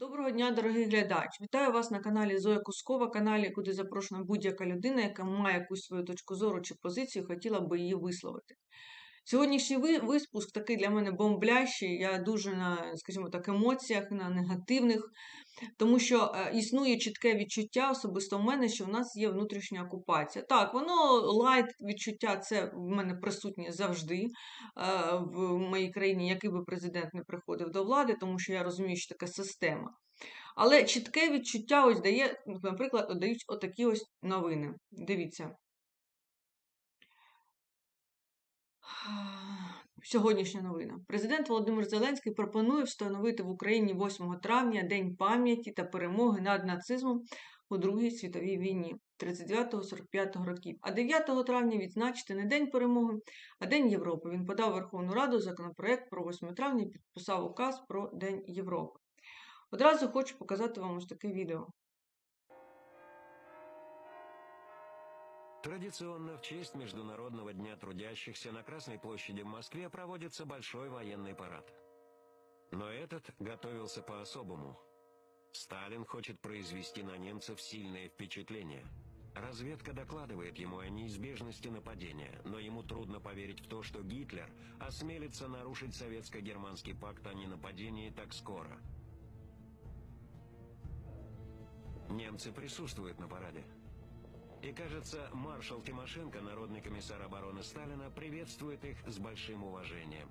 Доброго дня, дорогий глядач! Вітаю вас на каналі Зоя Кускова, каналі, куди запрошена будь-яка людина, яка має якусь свою точку зору чи позицію, хотіла би її висловити. Сьогоднішній ви- випуск такий для мене бомблящий. Я дуже на, скажімо так, емоціях, на негативних, тому що е, існує чітке відчуття особисто в мене, що в нас є внутрішня окупація. Так, воно лайт відчуття, це в мене присутнє завжди е, в моїй країні, який би президент не приходив до влади, тому що я розумію, що таке система. Але чітке відчуття ось дає, наприклад, дають отакі ось новини. Дивіться. Сьогоднішня новина. Президент Володимир Зеленський пропонує встановити в Україні 8 травня День пам'яті та перемоги над нацизмом у Другій світовій війні 39-45 років. А 9 травня відзначити не День перемоги, а День Європи. Він подав Верховну Раду законопроект про 8 травня і підписав указ про День Європи. Одразу хочу показати вам ось таке відео. Традиционно в честь Международного дня трудящихся на Красной площади в Москве проводится большой военный парад. Но этот готовился по-особому. Сталин хочет произвести на немцев сильное впечатление. Разведка докладывает ему о неизбежности нападения, но ему трудно поверить в то, что Гитлер осмелится нарушить советско-германский пакт о ненападении так скоро. Немцы присутствуют на параде. И кажется, маршал Тимошенко, народный комиссар обороны Сталина, приветствует их с большим уважением.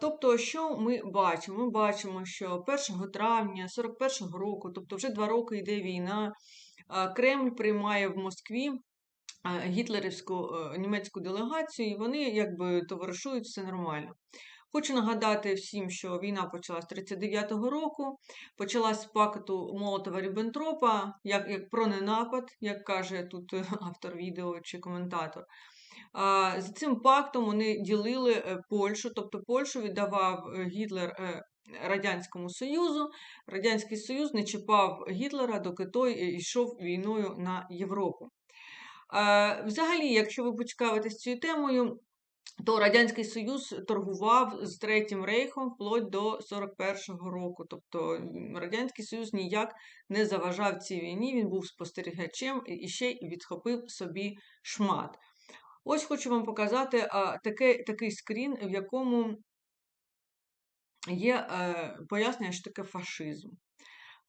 Тобто, що ми бачимо? Ми бачимо, що 1 травня 41-го року, тобто вже два роки йде війна, Кремль приймає в Москві гітлерівську е, німецьку делегацію, і вони якби товаришують все нормально. Хочу нагадати всім, що війна почалась 39-го року, почалась з пакту Молотова Ріббентропа, як, як про ненапад, як каже тут автор відео чи коментатор. А, З цим пактом вони ділили е, Польщу, тобто Польщу віддавав е, Гітлер Радянському Союзу. Радянський Союз не чіпав Гітлера, доки той йшов війною на Європу. Е, Взагалі, якщо ви поцікавитесь цією темою, то Радянський Союз торгував з Третім Рейхом вплоть до 41-го року. Тобто Радянський Союз ніяк не заважав цій війні, він був спостерігачем і ще й відхопив собі шмат. Ось хочу вам показати а, таке, такий скрін, в якому є е, пояснення, що таке фашизм.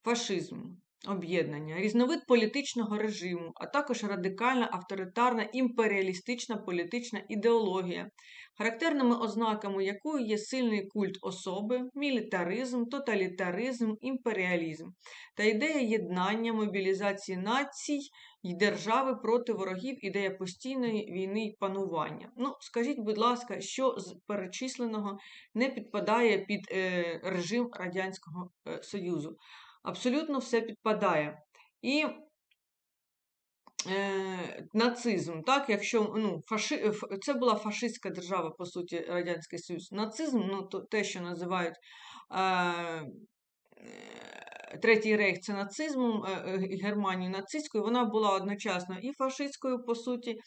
Фашизм, об'єднання, різновид політичного режиму, а також радикальна авторитарна імперіалістична політична ідеологія, характерними ознаками якої є сильний культ особи, мілітаризм, тоталітаризм, імперіалізм та ідея єднання, мобілізації націй і держави проти ворогів, ідея постійної війни і панування. Ну, скажіть, будь ласка, що з перечисленого не підпадає під е, режим Радянського е, Союзу? Абсолютно все підпадає. І е, нацизм, так, якщо ну, фаши, це була фашистська держава, по суті, Радянський Союз. Нацизм, ну, то, те, що називають е, е, Третій рейх, це нацизмом, е, е, Германію нацистською, вона була одночасно і фашистською, по суті,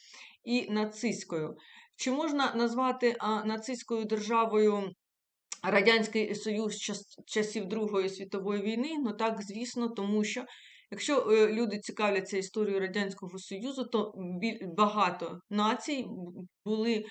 і нацистською. Чи можна назвати нацистською державою Радянський Союз часів Другої світової війни? Ну так, звісно, тому що якщо е, люди цікавляться історією Радянського Союзу, то багато націй були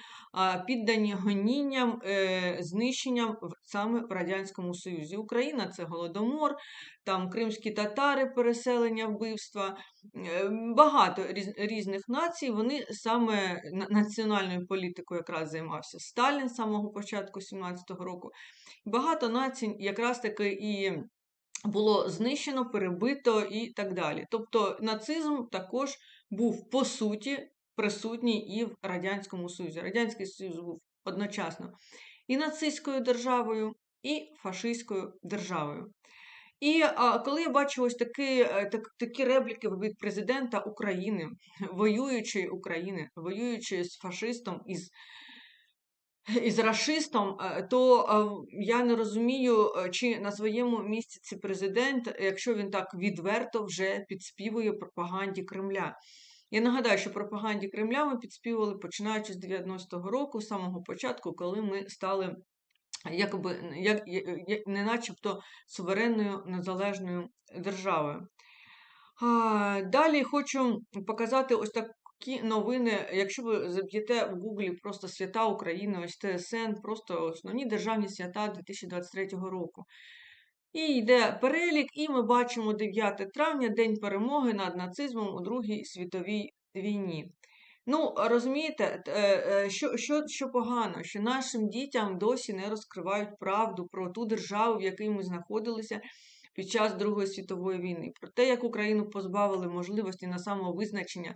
піддані гонінням, е, знищенням саме в Радянському Союзі. Україна це Голодомор, там кримські татари, переселення, вбивства. Е, Багато різ- різних націй, вони саме на- національною політикою якраз займався Сталін з самого початку 17-го року. Багато націй якраз таки і було знищено, перебито і так далі. Тобто нацизм також був по суті присутній і в Радянському Союзі. Радянський Союз був одночасно і нацистською державою, і фашистською державою. І а, коли я бачу ось такі, е, так, такі репліки від президента України, воюючої України, воюючи з фашистом із із рашистом, е, то е, я не розумію, е, чи на своєму місці цей президент, якщо він так відверто вже підспівує пропаганді Кремля. Я нагадаю, що пропаганді Кремля ми підспівували починаючи з 90-го року, з самого початку, коли ми стали якби як, як, не начебто суверенною незалежною державою. Далі хочу показати ось такі новини. Якщо ви заб'єте в Гуглі просто свята України, ось ТСН, просто основні державні свята 2023 року. І йде перелік, і ми бачимо 9 травня, День перемоги над нацизмом у Другій світовій війні. Ну, розумієте, е, що що, що погано, що нашим дітям досі не розкривають правду про ту державу, в якій ми знаходилися під час Другої світової війни, про те, як Україну позбавили можливості на самовизначення,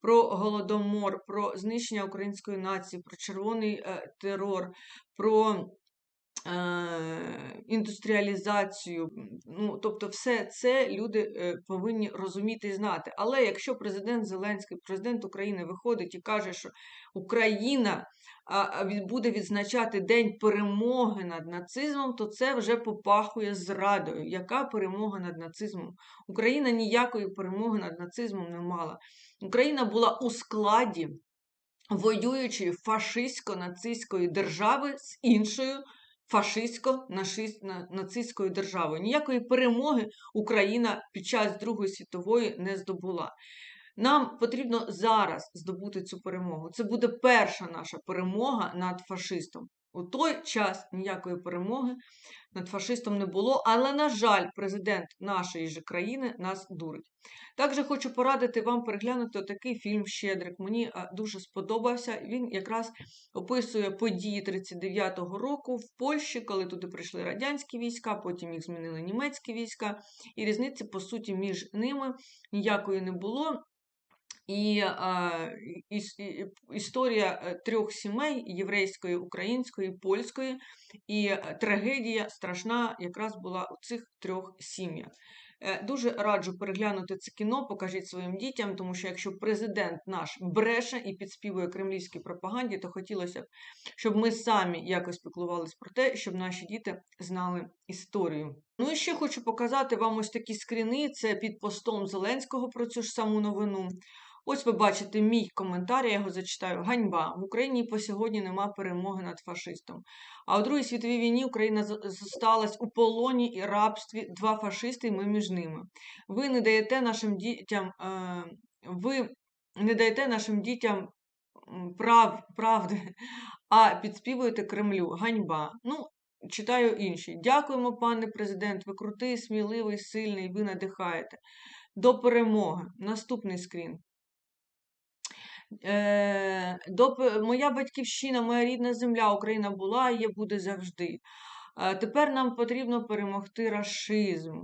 про голодомор, про знищення української нації, про червоний е, терор, про індустріалізацію. Ну, Тобто, все це люди е, повинні розуміти і знати. Але якщо президент Зеленський, президент України виходить і каже, що Україна буде відзначати День перемоги над нацизмом, то це вже попахує зрадою. Яка перемога над нацизмом? Україна ніякої перемоги над нацизмом не мала. Україна була у складі воюючої фашистсько-нацистської держави з іншою фашистсько-нацистською державою. Ніякої перемоги Україна під час Другої світової не здобула. Нам потрібно зараз здобути цю перемогу. Це буде перша наша перемога над фашистом. У той час ніякої перемоги над фашистом не було, але, на жаль, президент нашої ж країни нас дурить. Також хочу порадити вам переглянути такий фільм Щедрик. Мені дуже сподобався. Він якраз описує події 39-го року в Польщі, коли туди прийшли радянські війська, потім їх змінили німецькі війська, і різниці, по суті, між ними ніякої не було. І історія е, трьох сімей єврейської, української, польської, і е, трагедія страшна якраз була у цих трьох сім'ях. Е, дуже раджу переглянути це кіно, покажіть своїм дітям, тому що якщо президент наш бреше і підспівує кремлівській пропаганді, то хотілося б, щоб ми самі якось піклувалися про те, щоб наші діти знали історію. Ну і ще хочу показати вам ось такі скріни. Це під постом Зеленського про цю ж саму новину. Ось ви бачите мій коментар, я його зачитаю. Ганьба. В Україні по сьогодні нема перемоги над фашистом. А у Другій світовій війні Україна зосталась у полоні і рабстві два фашисти, і ми між ними. Ви не даєте нашим дітям, е, ви не даєте нашим дітям прав, правди, а підспівуєте Кремлю. Ганьба. Ну, читаю інші. Дякуємо, пане президент. Ви крутий, сміливий, сильний, ви надихаєте. До перемоги. Наступний скрін. Е, до, Моя батьківщина, моя рідна земля, Україна була і є, буде завжди. Е, тепер нам потрібно перемогти расизм.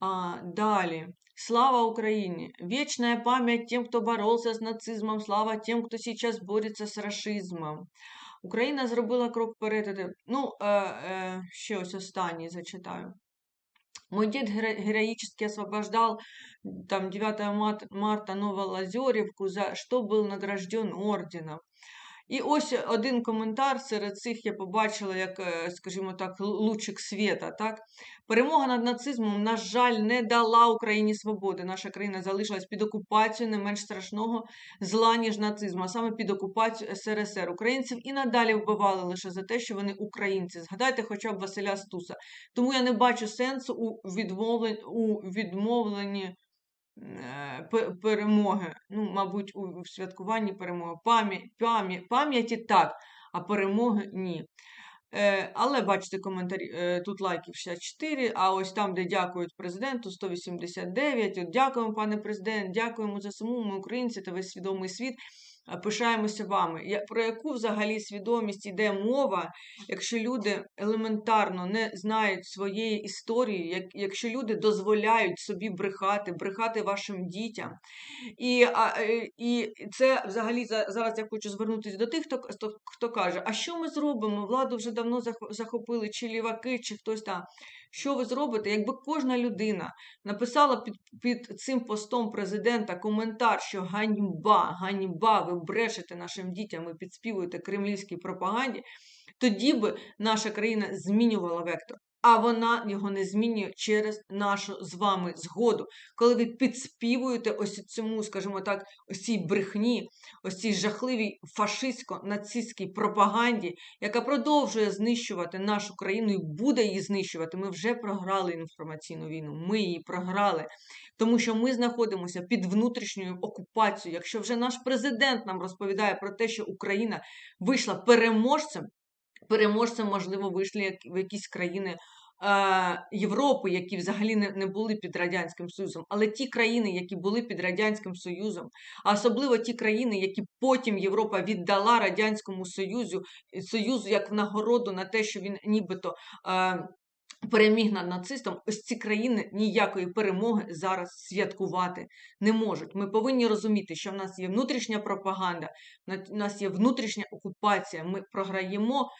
А, Далі. Слава Україні! Вечная память тем, хто боровся з нацизмом, слава тем, хто сейчас бореться з расизмом. Україна зробила крок вперед. Ну, е, е, ще ось останній зачитаю. Мой дед героически освобождал там 9 марта Новолазеревку, за что был награжден орденом. І ось один коментар серед цих я побачила, як, е, скажімо так, лучик світа. Так? Перемога над нацизмом, на жаль, не дала Україні свободи. Наша країна залишилась під окупацією не менш страшного зла, ніж нацизму, а саме під окупацією СРСР. Українців і надалі вбивали лише за те, що вони українці. Згадайте хоча б Василя Стуса. Тому я не бачу сенсу у відмовленні, у відмовленні перемоги, ну, мабуть, у святкуванні перемоги. Пам'яті так, а перемоги ні. Е, але бачите, коментарі, е, тут лайків 64, а ось там, де дякують президенту, 189. От Дякуємо, пане президент, дякуємо за саму ми українці та весь свідомий світ пишаємося вами. Про яку взагалі свідомість йде мова, якщо люди елементарно не знають своєї історії, якщо люди дозволяють собі брехати, брехати вашим дітям. І е, і це взагалі зараз я хочу звернутися до тих, хто, хто, хто каже, а що ми зробимо? Владу вже давно захопили, чи ліваки, чи хтось там. Що ви зробите, якби кожна людина написала під, під цим постом президента коментар, що ганьба, ганьба, ви брешете нашим дітям, і підспівуєте кремлівській пропаганді, тоді би наша країна змінювала вектор. А вона його не змінює через нашу з вами згоду, коли ви підспівуєте ось цьому, скажімо так, ось цій брехні, ось цій жахливій фашистсько-нацистській пропаганді, яка продовжує знищувати нашу країну і буде її знищувати. Ми вже програли інформаційну війну. Ми її програли, тому що ми знаходимося під внутрішньою окупацією. Якщо вже наш президент нам розповідає про те, що Україна вийшла переможцем, переможцем, можливо, вийшли в якісь країни. е, Європи, які взагалі не, не були під Радянським Союзом, але ті країни, які були під Радянським Союзом, а особливо ті країни, які потім Європа віддала Радянському Союзу, Союзу як нагороду на те, що він нібито е, переміг над нацистом, ось ці країни ніякої перемоги зараз святкувати не можуть. Ми повинні розуміти, що в нас є внутрішня пропаганда, на- нас є внутрішня окупація. Ми програємо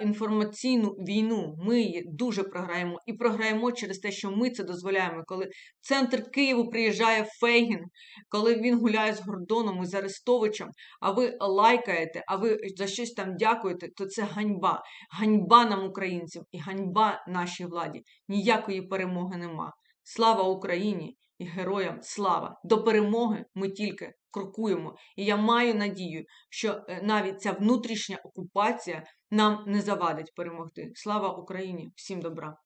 інформаційну війну. Ми її дуже програємо і програємо через те, що ми це дозволяємо. Коли в центр Києву приїжджає Фейгін, коли він гуляє з Гордоном і з Арестовичем, а ви лайкаєте, а ви за щось там дякуєте, то це ганьба. Ганьба нам, українцям, і ганьба нашій владі. Ніякої перемоги нема. Слава Україні і героям слава! До перемоги ми тільки крокуємо. І я маю надію, що е, навіть ця внутрішня окупація нам не завадить перемогти. Слава Україні! Всім добра!